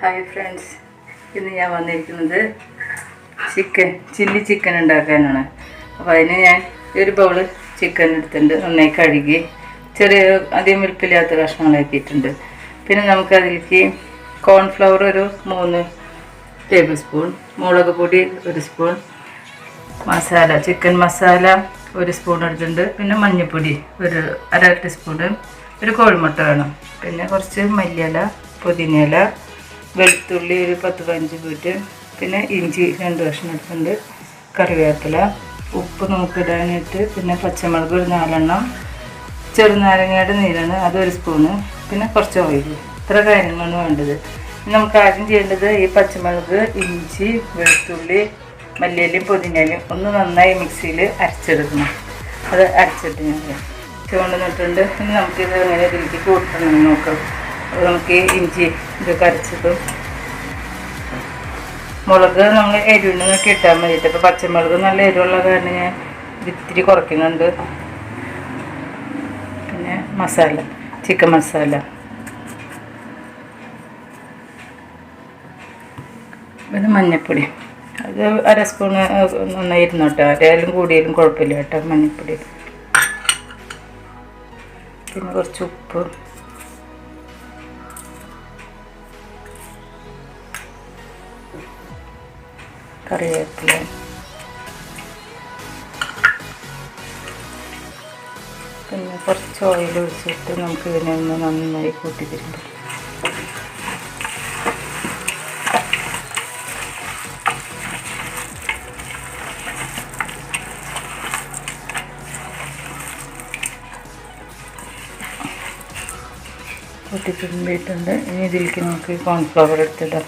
Hi friends ഇന്ന് ഞാൻ വന്നിരിക്കുന്നത് ചിക്കൻ ചില്ലി ചിക്കൻ ഉണ്ടാക്കാനാണ്. അപ്പോൾ അതിന് ഞാൻ ഒരു ബൗൾ ചിക്കൻ എടുത്തിട്ടുണ്ട്. നന്നായി കഴുകി. ചെറിയ അധികം വലുപ്പില്ലാത്ത കഷ്ണങ്ങളാക്കിയിട്ടുണ്ട് പിന്നെ നമുക്ക് അതിലേക്ക് കോൺഫ്ലവർ ഒരു മൂന്ന് ടേബിൾ സ്പൂൺ മുളക് പൊടി ഒരു സ്പൂൺ മസാല ചിക്കൻ മസാല ഒരു സ്പൂൺ എടുത്തിട്ടുണ്ട്. പിന്നെ മഞ്ഞൾപ്പൊടി ഒരു അര ടീസ്പൂണ് ഒരു കോഴിമുട്ട വേണം. പിന്നെ കുറച്ച് മല്ലിയില പുതിനയില വെളുത്തുള്ളി ഒരു പത്ത് പതിനഞ്ച് മിനിറ്റ് പിന്നെ ഇഞ്ചി രണ്ട് കഷ്ണം എടുത്തിട്ടുണ്ട് കറിവേപ്പില. ഉപ്പ് നോക്കിടാനായിട്ട് പിന്നെ പച്ചമുളക് ഒരു നാലെണ്ണം ചെറുനാരങ്ങയുടെ നീരാണ് അതൊരു സ്പൂണ് പിന്നെ കുറച്ച് ഓയിൽ. ഇത്ര കാര്യങ്ങളാണ് വേണ്ടത്. നമുക്ക് ആദ്യം ചെയ്യേണ്ടത് ഈ പച്ചമുളക് ഇഞ്ചി വെളുത്തുള്ളി മല്ലിയിലും പുതിനയിലയും ഒന്ന് നന്നായി മിക്സിയിൽ അരച്ചെടുക്കണം. അത് അരച്ചിട്ട് ഞാൻ ചുവണ്ടുന്നിട്ടുണ്ട് ഇനി നമുക്കിത് എങ്ങനെ രീതിക്ക് കൂട്ടണം നോക്കാം. നമുക്ക് ഇഞ്ചി ഇത് കരച്ചതും മുളക് നമ്മൾ എരിവിന് നോക്കി ഇട്ടാൽ മതി അപ്പോൾ പച്ചമുളക് നല്ല എരിവുള്ള കാരണം ഞാൻ ഇത്തിരി കുറയ്ക്കുന്നുണ്ട്. പിന്നെ മസാല ചിക്കൻ മസാല. പിന്നെ മഞ്ഞൾപ്പൊടി അത് അര സ്പൂണ് നന്നായി ഇരുന്നോട്ടോ അരയാലും കൂടിയാലും കുഴപ്പമില്ല കേട്ടോ മഞ്ഞൾപ്പൊടി പിന്നെ കുറച്ച് ഉപ്പ്. കറിവേപ്പില. പിന്നെ കുറച്ച് ഓയിൽ ഒഴിച്ചിട്ട് നമുക്ക് ഇതിനെ ഒന്ന് നന്നായി കൂട്ടി തരുമ്പോൾ കൂട്ടി ഇനി ഇതിലേക്ക് നമുക്ക് കോൺഫ്ലവർ എടുത്തിടാം.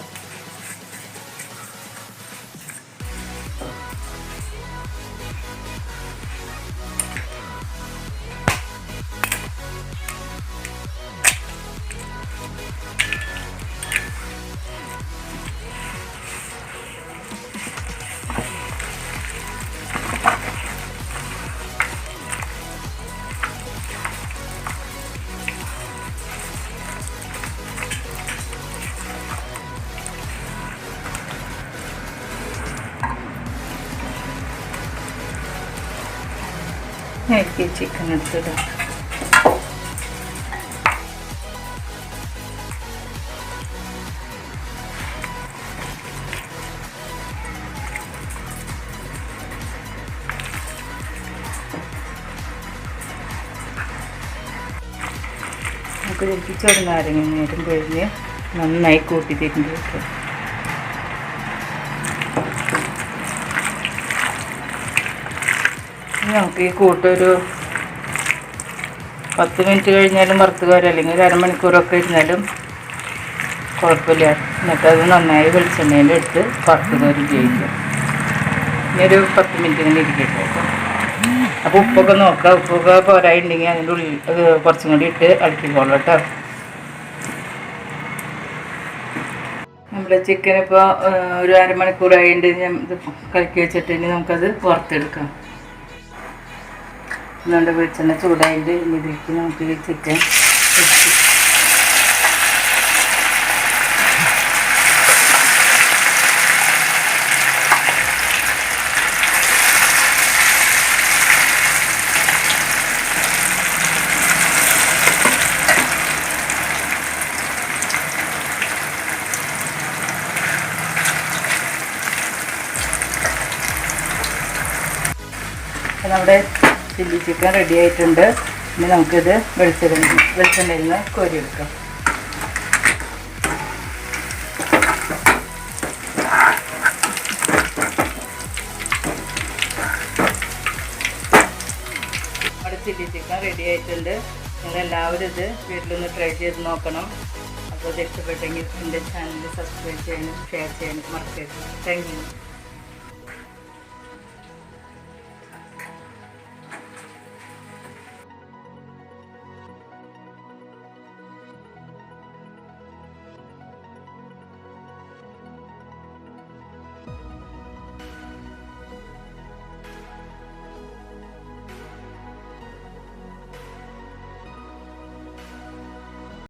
എനിക്ക് ചിക്കൻ എടുത്തിടാം നമുക്ക് ഇതിലേക്ക് ചെറുനാരങ്ങ നേരം കഴിഞ്ഞ് നന്നായി കൂട്ടി തിരിഞ്ഞ് വെക്കാം ഇനി നമുക്ക് ഈ കൂട്ടൊരു പത്ത് മിനിറ്റ് കഴിഞ്ഞാലും വറുത്ത് അല്ലെങ്കിൽ ഒരു അരമണിക്കൂറൊക്കെ ഇരുന്നാലും കുഴപ്പമില്ല. എന്നിട്ട് അത് നന്നായി വെളിച്ചെണ്ണയിലെടുത്ത് വറുത്ത് കയറി ചെയ്യിക്കുക ഇനി ഒരു പത്ത് മിനിറ്റ് ഇങ്ങനെ ഇരിക്കട്ടെ. അപ്പോൾ ഉപ്പൊക്കെ നോക്കുക ഉപ്പൊക്കെ പോരായിട്ടുണ്ടെങ്കിൽ അതിന്റെ ഉള്ളിൽ അത് കുറച്ചും കൂടി ഇട്ട് അടക്കിക്കോളൂ കേട്ടോ. നമ്മുടെ ചിക്കൻ ഇപ്പോൾ ഒരു അരമണിക്കൂറായിട്ട് ഞാൻ ഇത് കലക്കി വെച്ചിട്ട് ഇനി നമുക്കത് വറുത്തെടുക്കാം. നമ്മുടെ വെളിച്ചെണ്ണ ചൂടായിട്ട് ഇതിലേക്ക് നമുക്ക് ചിക്കൻ നമ്മുടെ ചില്ലി ചിക്കൻ റെഡി ആയിട്ടുണ്ട്. ഇനി നമുക്കിത് വെളിച്ചെണ്ണ വെളിച്ചെണ്ണയിൽ നിന്ന് കോരിയെടുക്കാം. നമ്മുടെ ചില്ലി ചിക്കൻ റെഡി ആയിട്ടുണ്ട്. നിങ്ങൾ എല്ലാവരും ഇത് വീട്ടിലൊന്ന് ട്രൈ ചെയ്ത് നോക്കണം. അപ്പോൾ ഇത് ഇഷ്ടപ്പെട്ടെങ്കിൽ എന്റെ ചാനൽ സബ്സ്ക്രൈബ് ചെയ്യാനും ഷെയർ ചെയ്യാനും മറക്കരുത്. Thank you